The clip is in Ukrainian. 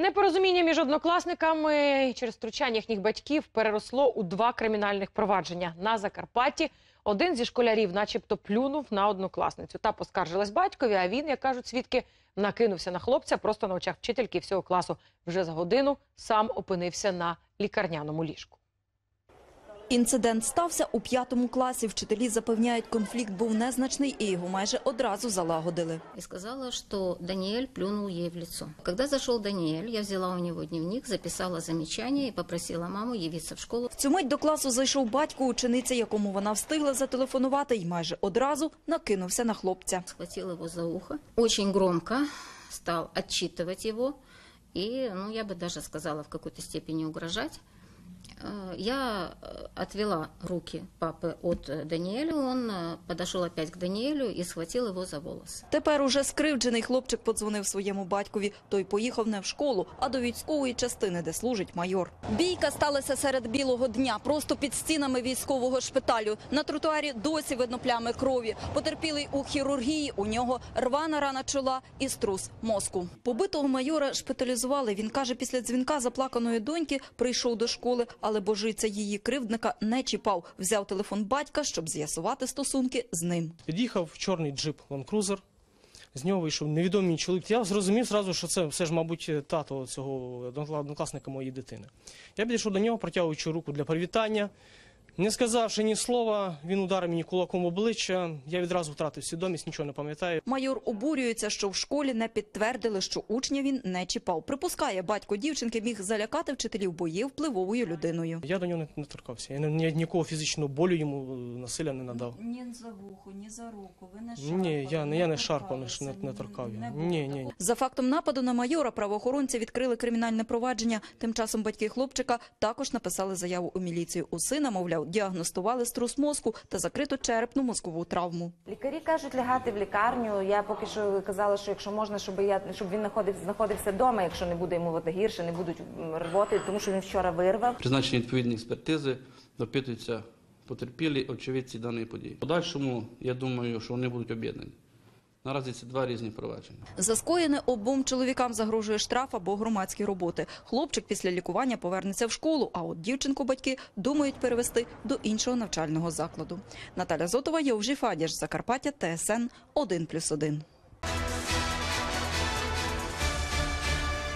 Непорозуміння між однокласниками через втручання їхніх батьків переросло у два кримінальних провадження. На Закарпатті один зі школярів, начебто, плюнув на однокласницю. Та поскаржилась батькові. А він, як кажуть свідки, накинувся на хлопця просто на очах вчительки всього класу. Вже за годину сам опинився на лікарняному ліжку. Інцидент стався у п'ятому класі. Вчителі запевняють, конфлікт був незначний і його майже одразу залагодили. и сказала, что Даниэль плюнул ей в лицо. Когда зашел Даниэль, я взяла у него дневник, записала замечание и попросила маму явиться в школу. В цю мить до класу зайшов батько учениці, якому вона встигла зателефонувати, і майже одразу накинувся на хлопця. Схватил его за ухо, очень громко стал отчитывать его и, ну, я бы даже сказала, в какой-то степени угрожать. Э, Я э, отвела руки папы от э, Даниэля, он э, подошел опять к Даниэлю и схватил его за волосы. Тепер уже скривджений хлопчик подзвонив своєму батькові. Той поїхав не в школу, а до військової частини, де служить майор. Бійка сталася серед білого дня, просто під стінами військового шпиталю. На тротуарі досі видно плями крові. Потерпілий у хірургії. У нього рвана рана чола і струс мозку. Побитого майора шпиталізували. Він каже, після дзвінка заплаканої доньки прийшов до школи, але божиця її кривдника не чіпав. Взяв телефон батька, щоб з'ясувати стосунки з ним. Під'їхав чорний джип Cruiser, з нього вийшов невідомий чоловік. Я зрозумів зразу, що це все ж, мабуть, тато цього однокласника моєї дитини. Я підійшов до нього, протягуючи руку для привітання. Не сказавши ні слова, він ударив мені кулаком в обличчя. Я відразу втратив свідомість, нічого не пам'ятаю. Майор обурюється, що в школі не підтвердили, що учня він не чіпав. Припускає, батько дівчинки міг залякати вчителів, бо є впливовою людиною. Я до нього не, не торкався. Я ні, ні- ніякого фізичного болю йому е, насилля не надав. Ні за вухо, ні за руку. Ви не Ні, я, не- я не шарпав, не, не, не торкав було Ні, ні, ні. За фактом нападу на майора правоохоронці відкрили кримінальне провадження. Тим часом батьки хлопчика також написали заяву у міліцію. У сина, мовляв, діагностували струс мозку та закриту черепну мозкову травму. Лікарі кажуть лягати в лікарню. Я поки що казала, що якщо можна, щоб я щоб він знаходився, знаходився вдома, якщо не буде йому вода гірше, не будуть рвоти, тому що він вчора вирвав. Призначені відповідні експертизи, допитуються потерпілі очевидці даної події. Подальшому, я думаю, що вони будуть об'єднані. Наразі це два різні провадження. За скоєне обом чоловікам загрожує штраф або громадські роботи. Хлопчик після лікування повернеться в школу, а от дівчинку батьки думають перевести до іншого навчального закладу. Наталя Зотова, Євжі Фадіж, Закарпаття, ТСН 1+,1.